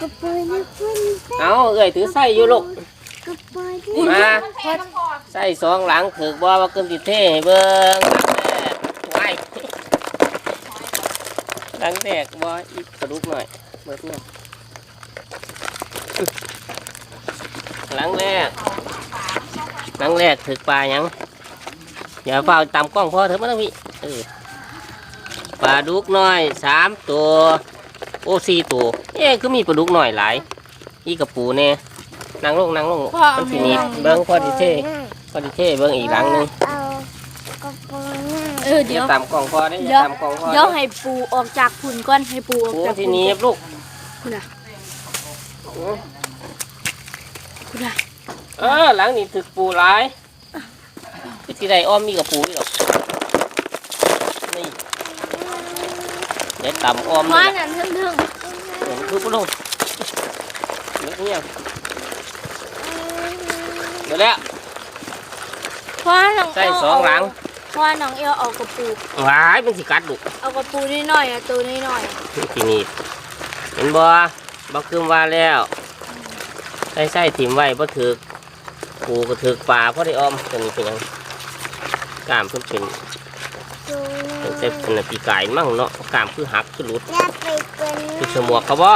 กระปุยนี่พุ่นเอาเอ้ยถือไส้อยู่ลูกกระปุยนี่มาไส้สองหลังถือบ่ว่าเกินติเท่ให้เบิ่งไว้หลังแตกบ่อีกกระดูกหน่อยเบิดหน่อยหลังแรกหลังแรกถือปลาหยังอย่าเฝ้าตามกล้องพ่อเถอะมาต้องพี่เออปลาดุกน้อยสามตัว โอ้สี่ตัวเอ๊ะคือมีปลาดุกหน่อยหลายอีกระปูเนี่ยนั่งลงนั่งลงพ่อเอามันสิหนีบเบิ้งพอดีเท่พอดีเท่เบิ้งอีกหลังหนึงเอากระปุยนี่เออเดี๋ยวตามกล่องพอได้อเดี๋ย่ายวตามกล่องพอเดี๋ยวให้ปูออกจากฝุ่นก่อนให้ปูออกปูจากที่ฝุ่นหนี้ลูกคุณน่ะคุณน่ะเออหลังนี้ถึกปูหลายคือที่ใดอ้อมมีกับปูอีกหรอกนี่ เดี๋ยวตำอ้อมว่านี่แหละนั่นทึ่งเห็นคือปูลงเงียบเดี๋ยวแล้วๆเพราะว่าน้องใส่สองหลังเพราะว่าน้องเอวเอากระปูหวายมันสิกัดลูกเอากระปูนิดหน่อยอะตัวนิดหน่อยที่นี่เห็นบ่บ่คืมว่าแล้วใส่ใส่ถิ่มไว้บ่ถือกปูก็ถือกปลาเพราะได้อ้อมตัวนี้เป็นหยังกล้ามเพิ่นเป็น ดูเป็นเซฟเป็นอันปีกายมั่งเนาะกล้ามคือหักคือหลุดอย่าไปเกินคือสมวกเขาบ่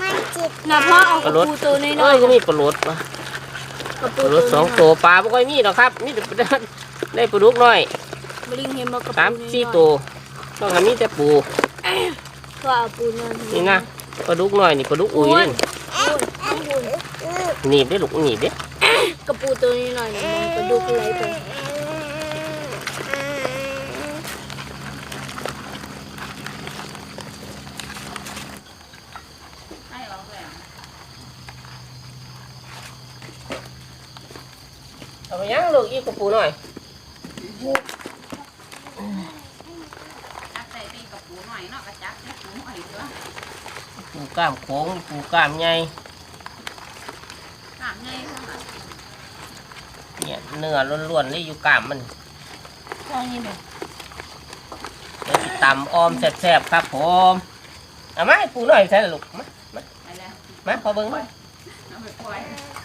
มันจิตนะพ่อเอากระปูตัวนิดหน่เอ้อยยก็มีปลาหลุดวะกระปปูลาหลุดสองตัวปลาบ่ค่อยมีหรอกครับมีแต่ปลาได้ปลาดุกน้อยบลิงเห็นบ่กระปูสามนิดหน่อยสี่ตัวนอกจากมีแต่ปูก็เอาปูนั่นนี่นะปลาดุกน้อยนี่ปลาดุกอุ้ยอ้วนนี่อ้วนอ้วนหนีบได้ลูกหนีบเด้กระปูตัวนิดหน่อยนะมันกระดูกอะไรไป เอาไปยังลูกอีกกับปูหน่อยจักใส่เป็นกับปูหน่อยเนาะกระจักใส่ปูหน่อยเด้อปูกล้ามโค้งปูกล้ามใหญ่ตามไงเท่านั้นเนี่ยเนื้อล้วนๆนี่อยู่กล้ามมันตอนนี้แบบเดี๋ยวสิตำอ้อมแซ่บๆครับผมเอามาให้ปูหน่อยใช่หรอลูกมาไปแล้วมาพอเบิ้งมาเอาไปปล่อย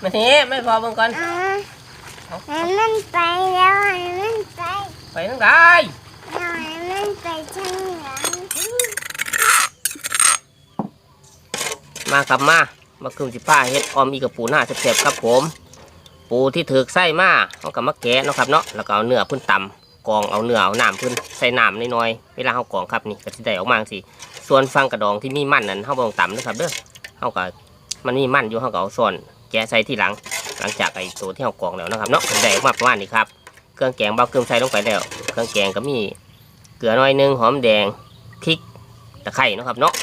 มาทีไม่พอเบิ้งก่อนอ่า ให้มันไปแล้วให้มันไปไปทั้งได้แล้วให้มันไปข้างหลังมาครับมามาคืนสิป้าเฮ็ดออมอีกับปูหน้าแซ่บๆครับผม ปูที่ถือกไส้มาเขากับมาแกะเนาะครับเนาะแล้วก็เอาเนื้อพิ่นต่ำกองเอาเนื้อเอาน้ำพิ่นใส่น้ำน้อยๆเวลาเขากองครับนี่ก็สิได้ออกมาสิส่วนฟังกระดองที่มีมันนั้นเขาบองต่ำนะครับเด้อเขาก็มันมีมันอยู่เขาก็เอาส่วนแกะใส่ที่หลัง หลังจากไอ้ตัวที่เขากรองแล้วนะครับเนาะได้ออกมาประมาณนี้ครับเครื่องแกงเบาเกลืองใส่ลงไปแล้วเครื่องแกงก็มีเกลือหน่อยหนึงหอมแดงพริกตะไคร้นะครับเนาะ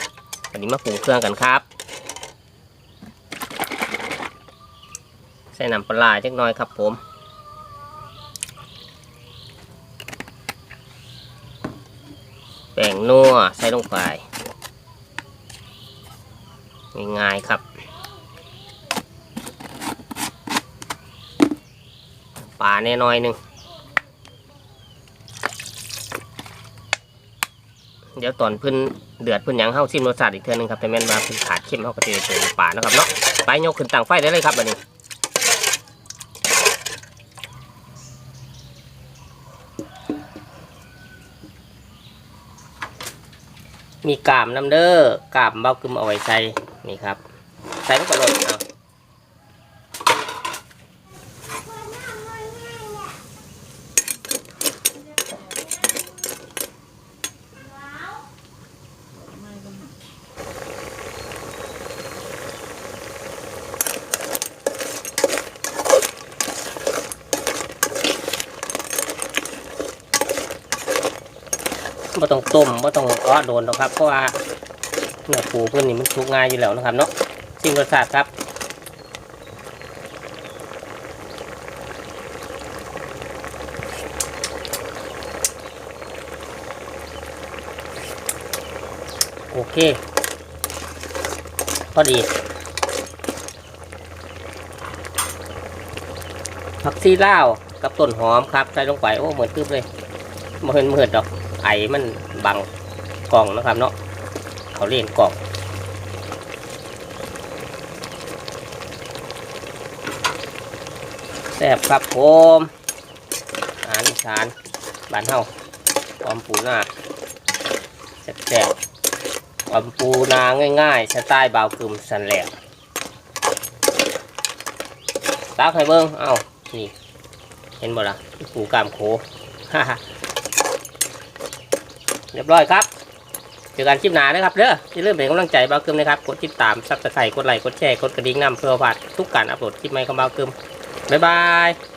อันนี้มาปรุงเครื่องกันครับใส่น้ำปลาร้าจักน่อยครับผมแป้งนัวใส่ลงไปง่ายๆครับ ปลาแน่น้อยหนึ่งเดี๋ยวตอนพิ่นเดือดพิ่นยังเข้าซิมรสชาติอีกเทื่อนึงครับแต่แม่นว่าพิ่นขาดเข้มเข้าก็จะได้เติมปลานะครับเนาะไปยกขึ้นตั้งไฟได้เลยครับบัดนี้มีกามน้ำเด้อกามเบ้ากึมเอาไว้ใส่นี่ครับ ใส่ลงไปเลย ไม่ต้องต้มไม่ต้องอ้อโดนหรอกครับ เพราะว่าเนื้อปูเพื่อนนี่มันสุกง่ายอยู่แล้วนะครับเนาะสิ่งรสชาติครับโอเคพอดีผักซีลาวกับต้นหอมครับใส่ลงไปโอ้เหมือนตึ๊บเลยเหมือนเหมือนดอก ไอมันบังกล่องนะครับเนาะเขาเรียนกล่องแซ่บครับผมอาหารอีานบ้านเฮาอมปูนาแซ่บๆอมปูนาง่ายๆสไตล์บาวกึมสันแหลกตักให้เบิ้งเอา้านี่ เห็นบ่ละปูกามโค เรียบร้อยครับเจอกันคลิปหน้านะครับเด้ออย่าลืมเป็นกำลังใจบ้าเกิมนะครับ กดติดตามซับสไครต์กดไลค์กดแชร์กดกระดิ่งนำเพื่อพลาดทุกการอัปโหลดคลิปใหม่ของบ้าเกิมบ๊ายบาย